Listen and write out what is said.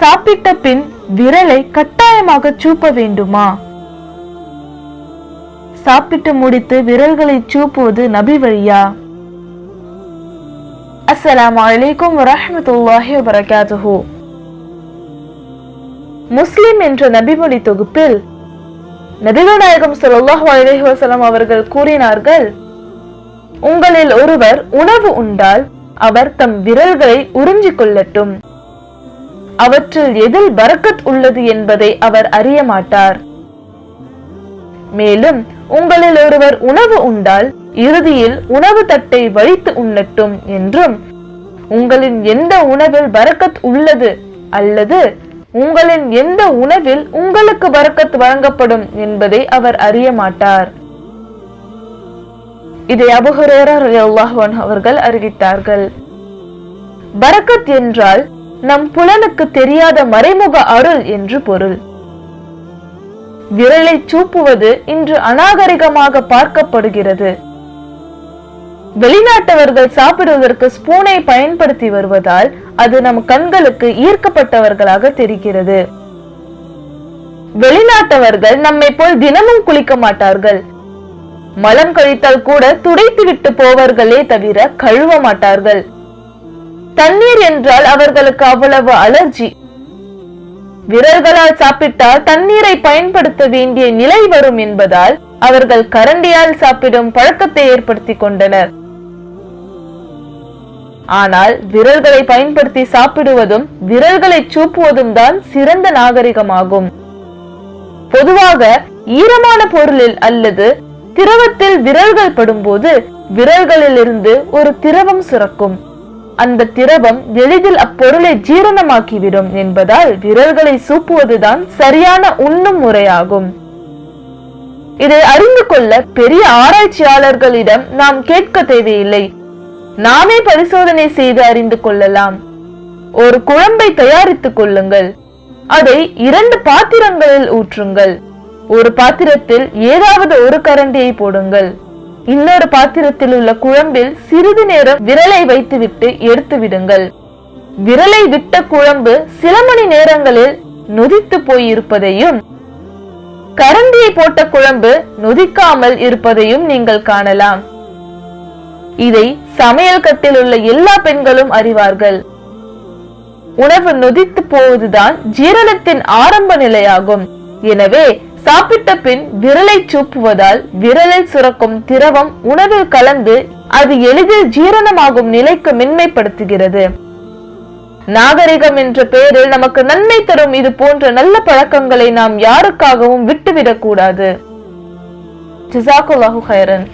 சாப்பிட்ட பின் விரலை கட்டாயமாக சூப்ப வேண்டுமா? சாப்பிட்டு முடித்து விரல்களை சூப்புவது நபி வழியா? அஸ்ஸலாம் அலைக்கும் வரஹமத்துல்லாஹி வபரகாத்துஹு முஸ்லிம் என்ற நபிமொழி தொகுப்பில் நபிகள் நாயகம் சொல்லாஹ் அலைஹி வசலம் அவர்கள் கூறினார்கள் உங்களில் ஒருவர் உணவு உண்டால் அவர் தம் விரல்களை உறிஞ்சிக் கொள்ளட்டும். அவற்றில் எதில் பரக்கத் உள்ளது என்பதை அவர் அறிய மாட்டார். மேலும் உங்களில் ஒருவர் உணவு உண்டால் இறுதியில் உணவு தட்டை வழித்து உண்ணட்டும் என்றும் உங்களின் எந்த உணவில் பரக்கத் உள்ளது அல்லது உங்களின் எந்த உணவில் உங்களுக்கு பரக்கத் வழங்கப்படும் என்பதை அவர் அறிய மாட்டார். இதை அபுஹுரேரா அவர்கள் அறிவித்தார்கள். பரக்கத் என்றால் நம் புலனுக்கு தெரியாத மறைமுக அருள் என்று பொருள். விரலை சூப்புவது இன்று அநாகரிகமாக பார்க்கப்படுகிறது. வெளிநாட்டவர்கள் சாப்பிடுவதற்கு ஸ்பூனை பயன்படுத்தி வருவதால் அது நம் கண்களுக்கு ஈர்க்கப்பட்டவர்களாக தெரிகிறது. வெளிநாட்டவர்கள் நம்மை போல் தினமும் குளிக்க மாட்டார்கள். மலம் கழித்தால் கூட துடைத்து விட்டு போவர்களே தவிர கழுவ மாட்டார்கள். தண்ணீர் என்றால் அவர்களுக்கு அவ்வளவு அலர்ஜி. விரல்களால் சாப்பிட்டால் தண்ணீரை பயன்படுத்த வேண்டிய நிலை வரும் என்பதால் அவர்கள் கரண்டியால் சாப்பிடும் பழக்கத்தை ஏற்படுத்தி கொண்டனர். ஆனால் விரல்களை பயன்படுத்தி சாப்பிடுவதும் விரல்களை சூப்புவதும் தான் சிறந்த நாகரிகமாகும். பொதுவாக ஈரமான பொருளில் அல்லது திரவத்தில் விரல்கள் படும்போது விரல்களிலிருந்து ஒரு திரவம் சுரக்கும். அந்த திரவம் எளிதில் அப்பொருளை ஜீரணமாக்கிவிடும் என்பதால் விரல்களை சூப்புவதுதான் சரியான உண்ணும் முறையாகும். இதை அறிந்து கொள்ள பெரிய ஆராய்ச்சியாளர்களிடம் நாம் கேட்க தேவையில்லை. நாமே பரிசோதனை செய்து அறிந்து கொள்ளலாம். ஒரு குழம்பை தயாரித்துக் கொள்ளுங்கள். அதை இரண்டு பாத்திரங்களில் ஊற்றுங்கள். ஒரு பாத்திரத்தில் ஏதாவது ஒரு கரண்டியை போடுங்கள். இன்னொரு பாத்திரத்தில் உள்ள குழம்பில் சிறிது நேரம் விரலை வைத்துவிட்டு எடுத்து விடுங்கள். விரலை விட்ட குழம்பு சில மணி நேரங்களில் நொதித்து போயிருப்பதையும் கரண்டியை போட்ட குழம்பு நொதிக்காமல் இருப்பதையும் நீங்கள் காணலாம். இதை சமையல் கட்டில் உள்ள எல்லா பெண்களும் அறிவார்கள். உணவு நொதித்து போவதுதான் ஜீரணத்தின் ஆரம்ப நிலையாகும். எனவே சாப்பிட்ட பின் விரலை சூப்புவதால் விரலில் சுரக்கும் திரவம் உணவில் கலந்து அது எளிதில் ஜீரணமாகும் நிலைக்கு மென்மைப்படுத்துகிறது. நாகரிகம் என்ற பெயரில் நமக்கு நன்மை தரும் இது போன்ற நல்ல பழக்கங்களை நாம் யாருக்காகவும் விட்டுவிடக்கூடாது. ஜிசாக்குல்லாஹு ஹைரன்